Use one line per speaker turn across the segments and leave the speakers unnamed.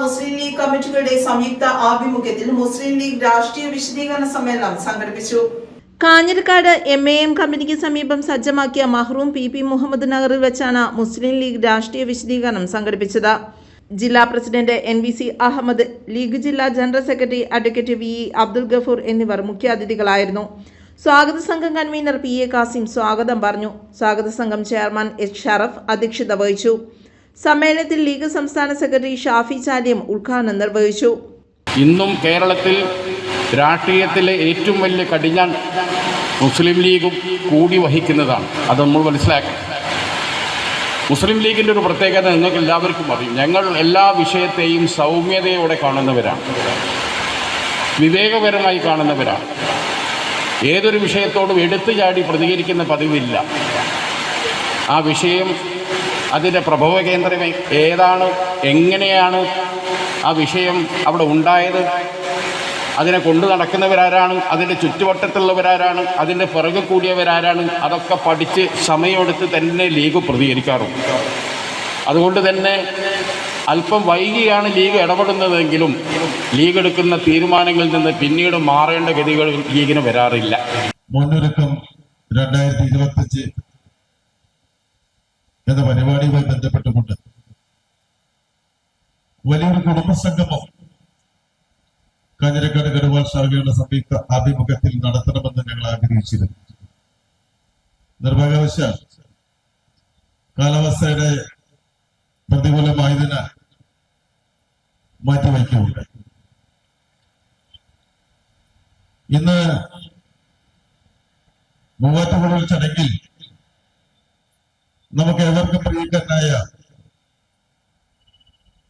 മുസ്ലിം league കമ്മിറ്റികളുടെ സംയുക്ത ആഭിമുഖ്യത്തിൽ മുസ്ലിം league രാഷ്ട്രീയ വിശദീകരണ സമ്മേളനം സംഘടിപ്പിച്ചു. കാഞ്ഞിരക്കാട് എം എ എം കമ്പനിക്ക് സമീപം സജ്ജമാക്കിയ മഹ്റൂം പി പി മുഹമ്മദ് നഗറിൽ വെച്ചാണ് മുസ്ലിം ലീഗ് രാഷ്ട്രീയ വിശദീകരണം സംഘടിപ്പിച്ചത്. ജില്ലാ president N V C Ahammed league ജില്ലാ general secretary advocate V E Abdul Gafoor എന്നിവർ മുഖ്യാതിഥികളായിരുന്നു. സ്വാഗത സംഘം കൺവീനർ പി എ കാസിം സ്വാഗതം പറഞ്ഞു. സ്വാഗത സംഘം ചെയർമാൻ എച്ച് ഷറഫ് അധ്യക്ഷത വഹിച്ചു. സമ്മേളനത്തിൽ ലീഗ് സംസ്ഥാന സെക്രട്ടറി ഷാഫി ചാലിയം ഉദ്ഘാടനം നിർവഹിച്ചു.
ഇന്നും കേരളത്തിൽ രാഷ്ട്രീയത്തിലെ ഏറ്റവും വലിയ കടിഞ്ഞാൻ മുസ്ലിം ലീഗും കൂടി വഹിക്കുന്നതാണ്. അത് നമ്മൾ മനസ്സിലാക്കണം മുസ്ലിം ലീഗിന്റെ ഒരു പ്രത്യേകത നിങ്ങൾക്ക് എല്ലാവർക്കും അറിയും. ഞങ്ങൾ എല്ലാ വിഷയത്തെയും സൗമ്യതയോടെ കാണുന്നവരാണ്. വിവേകപരമായി കാണുന്നവരാണ്. ഏതൊരു വിഷയത്തോടും എടുത്തു ചാടി പ്രതികരിക്കുന്ന പതിവില്ല. ആ വിഷയം അതിന്റെ പ്രഭവ കേന്ദ്രം ഏതാണ് എങ്ങനെയാണ് ആ വിഷയം അവിടെ ഉണ്ടായത്? അതിനെ കൊണ്ടു നടക്കുന്നവരാരാണ്? അതിന്റെ ചുറ്റുവട്ടത്തുള്ളവരാരാണ്? അതിന്റെ പിറകെ കൂടിയവരാരാണ്? അതൊക്കെ പഠിച്ച് സമയമെടുത്ത് തന്നെ ലീഗ് പ്രതികരിക്കാറുണ്ട്. അതുകൊണ്ട് തന്നെ അല്പം വൈകിയാണ് ലീഗ് ഇടപെടുന്നതെങ്കിലും ലീഗ് എടുക്കുന്ന തീരുമാനങ്ങളിൽ നിന്ന് പിന്നീട് മാറേണ്ട ഗതികൾ ലീഗിന് വരാറില്ല.
മുന്നൊരുക്കം രണ്ടായിരത്തി ഇരുപത്തിയഞ്ച് എന്ന പരിപാടിയുമായി ബന്ധപ്പെട്ടുകൊണ്ട് വലിയൊരു കുടുംബസംഗമം കാഞ്ഞിരക്കാട് ഗഡുവാൾ ശാഖയുടെ സംയുക്ത ആഭിമുഖ്യത്തിൽ നടത്തണമെന്ന് ഞങ്ങൾ ആഗ്രഹിച്ചിരുന്നു. നിർഭാഗ്യവശാൽ കാലാവസ്ഥയുടെ പ്രതികൂലമായതിനാൽ മാറ്റിവയ്ക്കുകയുണ്ടായി ഇന്ന് മൂവാറ്റുപുഴയിൽ ചടങ്ങിൽ നമുക്ക് ഏവർക്കും പ്രിയങ്കരനായ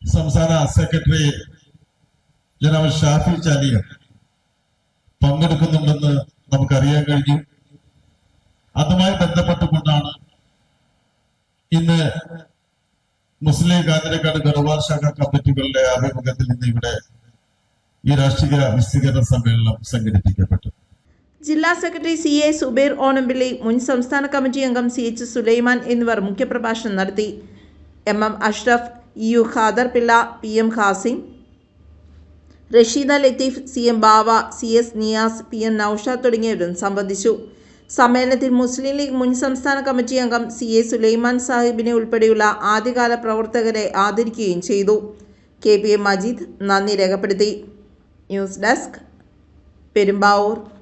സംസ്ഥാന സെക്രട്ടറി ജനറൽ ഷാഫി ചാലിയ പങ്കെടുക്കുന്നുണ്ടെന്ന് നമുക്കറിയാൻ കഴിഞ്ഞു. അതുമായി ബന്ധപ്പെട്ടുകൊണ്ടാണ് ഇന്ന് മുസ്ലിം കാഞ്ഞിരക്കാട് ഗർവാർ ശാഖ കമ്മിറ്റികളുടെ ആഭിമുഖ്യത്തിൽ ഇന്ന് ഇവിടെ ഈ രാഷ്ട്രീയ വിശദീകരണ സമ്മേളനം സംഘടിപ്പിക്കപ്പെട്ടു.
ജില്ലാ secretary C A Zubair Onampilly മുൻ സംസ്ഥാന കമ്മിറ്റി അംഗം സി എച്ച് സുലൈമാൻ എന്നിവർ മുഖ്യപ്രഭാഷണം നടത്തി. M M Ashraf E U Khader Pillai P M Khasim Rasheeda Latheef C M Bava C S Niyas P M Noushad തുടങ്ങിയവരും സംബന്ധിച്ചു. സമ്മേളനത്തിൽ മുസ്ലിം ലീഗ് മുൻ സംസ്ഥാന കമ്മിറ്റി അംഗം സി എ സുലൈമാൻ സാഹിബിനെ ഉൾപ്പെടെയുള്ള ആദ്യകാല പ്രവർത്തകരെ ആദരിക്കുകയും ചെയ്തു. കെ പി എം മജീദ് നന്ദി രേഖപ്പെടുത്തി. News desk Perumbavoor.